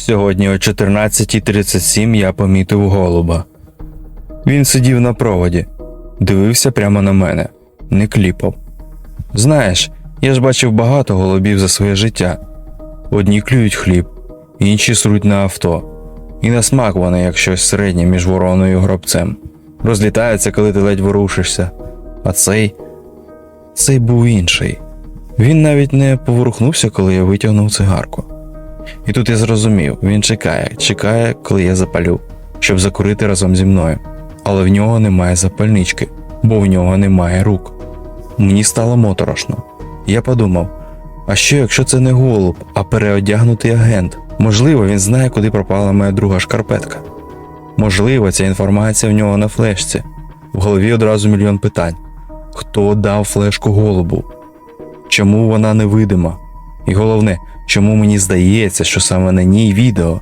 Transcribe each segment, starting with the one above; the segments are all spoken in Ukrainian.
Сьогодні о 14.37 я помітив голуба. Він сидів на проводі, дивився прямо на мене, не кліпав. Знаєш, я ж бачив багато голубів за своє життя. Одні клюють хліб, інші сруть на авто. І на смак вони як щось середнє між вороною і гробцем. Розлітаються, коли ти ледь ворушишся. А цей. цей був інший. Він навіть не поворухнувся, коли я витягнув цигарку. І тут я зрозумів, він чекає, чекає, коли я запалю, щоб закурити разом зі мною. Але в нього немає запальнички, бо в нього немає рук. Мені стало моторошно. Я подумав: а що, якщо це не голуб, а переодягнутий агент? Можливо, він знає, куди пропала моя друга шкарпетка. Можливо, ця інформація в нього на флешці. В голові одразу мільйон питань: хто дав флешку голубу? Чому вона невидима? І головне, чому мені здається, що саме на ній відео,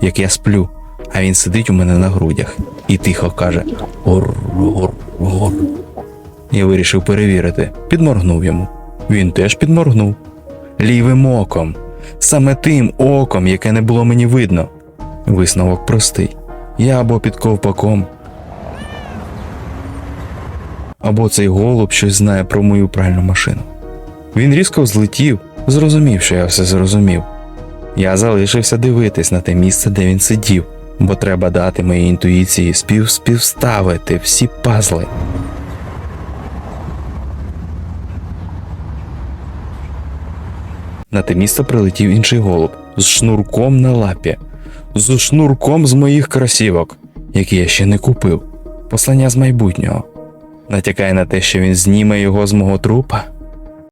як я сплю, а він сидить у мене на грудях і тихо каже гор, гор, гор. Я вирішив перевірити, підморгнув йому. Він теж підморгнув. Лівим оком, саме тим оком, яке не було мені видно. Висновок простий. Я або під ковпаком, або цей голуб щось знає про мою пральну машину. Він різко взлетів, зрозумів, що я все зрозумів. Я залишився дивитись на те місце, де він сидів, бо треба дати моїй інтуїції спів співставити всі пазли. На те місце прилетів інший голуб з шнурком на лапі, з шнурком з моїх кросівок, які я ще не купив. Послання з майбутнього. Натякає на те, що він зніме його з мого трупа.